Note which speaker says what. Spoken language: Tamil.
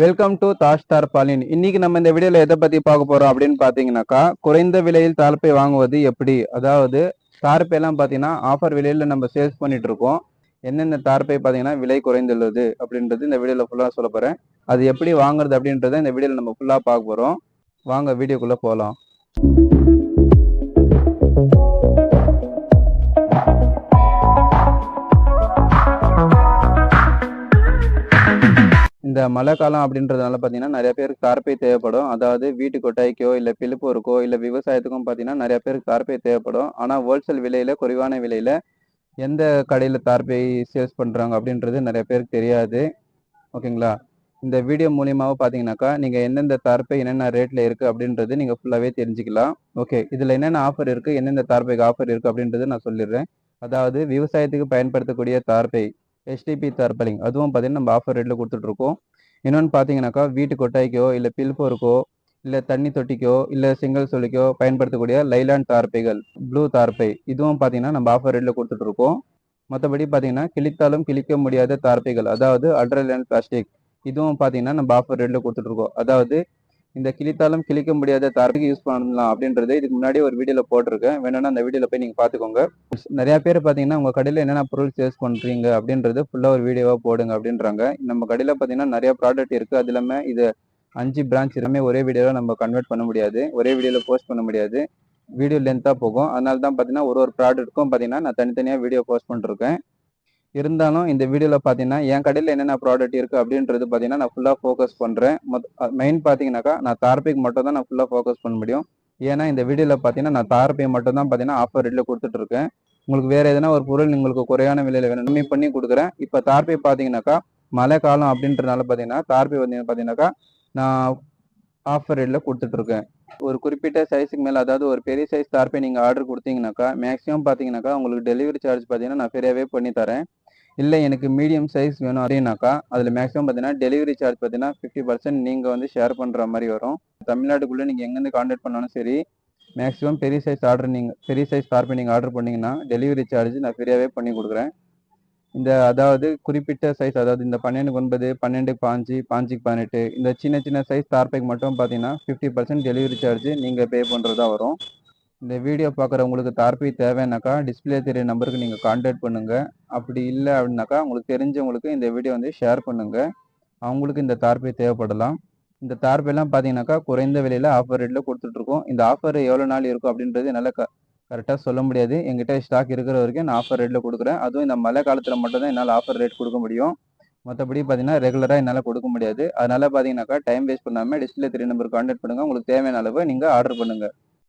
Speaker 1: வெல்கம் டு தாஷ் தார்பாலின் இன்னைக்கு நம்ம இந்த வீடியோல எதை பத்தி பார்க்க போறோம் அப்படின்னு பாத்தீங்கன்னாக்கா குறைந்த விலையில் தார்ப்பை வாங்குவது எப்படி? அதாவது தார்ப்பை எல்லாம் பாத்தீங்கன்னா ஆஃபர் விலையில நம்ம சேல்ஸ் பண்ணிட்டு இருக்கோம். என்னென்ன தார்ப்பை பாத்தீங்கன்னா விலை குறைந்துள்ளது அப்படின்றது இந்த வீடியோல ஃபுல்லா சொல்ல போறேன். அது எப்படி வாங்குறது அப்படின்றத இந்த வீடியோல நம்ம ஃபுல்லா பார்க்க போறோம். வாங்க வீடியோக்குள்ள போகலாம் இந்த மழை காலம் அப்படின்றதுனால பார்த்தீங்கன்னா நிறைய பேருக்கு கார்பை தேவைப்படும். அதாவது வீட்டு கொட்டாய்க்கோ இல்லை பிழுப்பூருக்கோ இல்லை விவசாயத்துக்கும் பார்த்தீங்கன்னா நிறைய பேருக்கு கார்பை தேவைப்படும். ஆனால் ஹோல்சேல் விலையில குறைவான விலையில எந்த கடையில் தார்ப்பை சேல்ஸ் பண்ணுறாங்க அப்படின்றது நிறைய பேருக்கு தெரியாது. ஓகேங்களா? இந்த வீடியோ மூலியமாக பார்த்தீங்கன்னாக்கா நீங்கள் எந்தெந்த தார்ப்பை என்னென்ன ரேட்டில் இருக்குது அப்படின்றது நீங்கள் ஃபுல்லாகவே தெரிஞ்சுக்கலாம். ஓகே இதில் என்னென்ன ஆஃபர் இருக்குது எந்தெந்த தார்ப்பைக்கு ஆஃபர் இருக்குது அப்படின்றது நான் சொல்லிடுறேன். அதாவது விவசாயத்துக்கு பயன்படுத்தக்கூடிய தார்ப்பை ஹெச்டிபி தர்பலிங் அதுவும் பார்த்தீங்கன்னா நம்ம ஆஃபர் ரேட்டில் கொடுத்துட்ருக்கோம் இன்னொன்று பார்த்தீங்கன்னாக்கா வீட்டு கொட்டாய்க்கோ இல்லை பில்போருக்கோ இல்லை தண்ணி தொட்டிக்கோ இல்லை சிங்கிள் சொல்லிக்கோ பயன்படுத்தக்கூடிய லைலான் தார்ப்பைகள் ப்ளூ தார்ப்பை இதுவும் பார்த்தீங்கன்னா நம்ம ஆஃபர் ரேட்டில் கொடுத்துட்ருக்கோம் மற்றபடி பார்த்தீங்கன்னா கிழித்தாலும் கிழிக்க முடியாத தார்ப்பைகள் அதாவது அல்ட்ரலைன் பிளாஸ்டிக் இதுவும் பார்த்தீங்கன்னா நம்ம ஆஃபர் ரேட்டில் கொடுத்துட்ருக்கோம் அதாவது இந்த கிழித்தாலும் கிழிக்க முடியாத தார்ப்பைக்கு யூஸ் பண்ணலாம் அப்படின்றது இதுக்கு முன்னாடி ஒரு வீடியோவில் போட்டிருக்கேன். வேணும்னா அந்த வீடியோவில் போய் நீங்கள் பார்த்துக்கோங்க. நிறைய பேர் பார்த்தீங்கன்னா உங்கள் கடையில் என்னென்ன பொருள் சேல்ஸ் பண்ணுறீங்க அப்படின்றது ஃபுல்லாக ஒரு வீடியோவாக போடுங்க அப்படின்றாங்க. நம்ம கடையில் பார்த்தீங்கன்னா நிறைய ப்ராடக்ட் இருக்குது அது இல்லாமல் இது அஞ்சு பிரான்ச் எல்லாமே ஒரே வீடியோவில் நம்ம கன்வெர்ட் பண்ண முடியாது. ஒரே வீடியோவில் போஸ்ட் பண்ண முடியாது. வீடியோ லென்த்தாக போகும். அதனால தான் பார்த்தீங்கன்னா ஒரு ஒரு ப்ராடக்ட்டுக்கும் பார்த்தீங்கன்னா நான் தனித்தனியாக வீடியோ போஸ்ட் பண்ணிருக்கேன். இருந்தாலும் இந்த வீடியோவில் பார்த்தீங்கன்னா என் கடையில் என்னென்ன ப்ராடக்ட் இருக்குது அப்படின்றது பார்த்தீங்கன்னா நான் ஃபுல்லாக ஃபோக்கஸ் பண்ணுறேன் மெயின் பார்த்தீங்கன்னாக்கா நான் தார்பிக் மட்டும் தான் நான் ஃபுல்லாக ஃபோக்கஸ் பண்ண முடியும். ஏன்னா இந்த வீடியோவில் பார்த்தீங்கன்னா நான் தார்பை மட்டும் தான் பார்த்தீங்கன்னா ஆஃபர் ரேட்டில் கொடுத்துட்ருக்கேன். உங்களுக்கு வேறு எதனா ஒரு பொருள் உங்களுக்கு குறையான விலையில் வேணும் கம்மி பண்ணி கொடுக்குறேன். இப்போ தார்பை பார்த்தீங்கன்னாக்கா மழை காலம் அப்படின்றனால பார்த்தீங்கன்னா தார்பை வந்து பார்த்தீங்கன்னாக்கா நான் ஆஃபர் ரேட்டில் கொடுத்துட்ருக்கேன். ஒரு குறிப்பிட்ட சைஸுக்கு மேலே அதாவது ஒரு பெரிய சைஸ் தார்பை நீங்கள் ஆர்டர் கொடுத்தீங்கன்னாக்கா மேக்ஸிமம் பார்த்தீங்கன்னாக்கா உங்களுக்கு டெலிவரி சார்ஜ் பார்த்தீங்கன்னா நான் ஃப்ரீயாகவே பண்ணி தரேன். இல்லை எனக்கு மீடியம் சைஸ் வேணும் அப்படின்னாக்கா அதில் மேக்ஸிமம் பார்த்தீங்கன்னா டெலிவரி சார்ஜ் பார்த்தீங்கன்னா ஃபிஃப்டி பர்சன்ட் நீங்கள் வந்து ஷேர் பண்ணுற மாதிரி வரும். தமிழ்நாட்டுக்குள்ளே நீங்கள் எங்கேருந்து காண்டாக்ட் பண்ணாலும் சரி மேக்ஸிமம் பெரிய சைஸ் ஆர்டர் நீங்கள் பெரிய சைஸ் தார்பை நீங்கள் ஆர்டர் பண்ணிங்கன்னா டெலிவரி சார்ஜ் நான் ஃப்ரீயாகவே பண்ணி கொடுக்குறேன். இந்த அதாவது குறிப்பிட்ட சைஸ் அதாவது இந்த பன்னெண்டுக்கு ஒன்பது பன்னெண்டு பாஞ்சு பாஞ்சுக்கு பதினெட்டு இந்த சின்ன சின்ன சைஸ் தார்பைக்கு மட்டும் பார்த்தீங்கன்னா ஃபிஃப்டி பர்சன்ட் டெலிவரி சார்ஜ் நீங்கள் பே பண்ணுறதா வரும். இந்த வீடியோ பார்க்குறவங்களுக்கு தார்பை தேவைன்னாக்கா டிஸ்பிளே தெரிய நம்பருக்கு நீங்கள் காண்டாக்ட் பண்ணுங்கள் அப்படி இல்லை அப்படின்னாக்கா உங்களுக்கு தெரிஞ்சவங்களுக்கு இந்த வீடியோ வந்து ஷேர் பண்ணுங்கள் அவங்களுக்கு இந்த தார்பை தேவைப்படலாம். இந்த தார்பைலாம் பார்த்தீங்கன்னாக்கா குறைந்த விலையில் ஆஃபர் ரேட்டில் கொடுத்துட்ருக்கோம் இந்த ஆஃபர் எவ்வளோ நாள் இருக்கும் அப்படின்றது என்னால் க கரெக்டாக சொல்ல முடியாது. எங்கிட்ட ஸ்டாக் இருக்கிற வரைக்கும் நான் ஆஃபர் ரேட்டில் கொடுக்குறேன். அதுவும் இந்த மழை காலத்தில் மட்டும்தான் என்னால் ஆஃபர் ரேட் கொடுக்க முடியும். மற்றபடி பார்த்தீங்கன்னா ரெகுலராக என்னால் கொடுக்க முடியாது. அதனால் பார்த்தீங்கன்னாக்கா டைம் வேஸ்ட் பண்ணாமல் டிஸ்பிளே த்ரீ நம்பர் காண்டாக்ட் பண்ணுங்கள் உங்களுக்கு தேவையான அளவு நீங்கள் ஆர்டர் பண்ணுங்கள்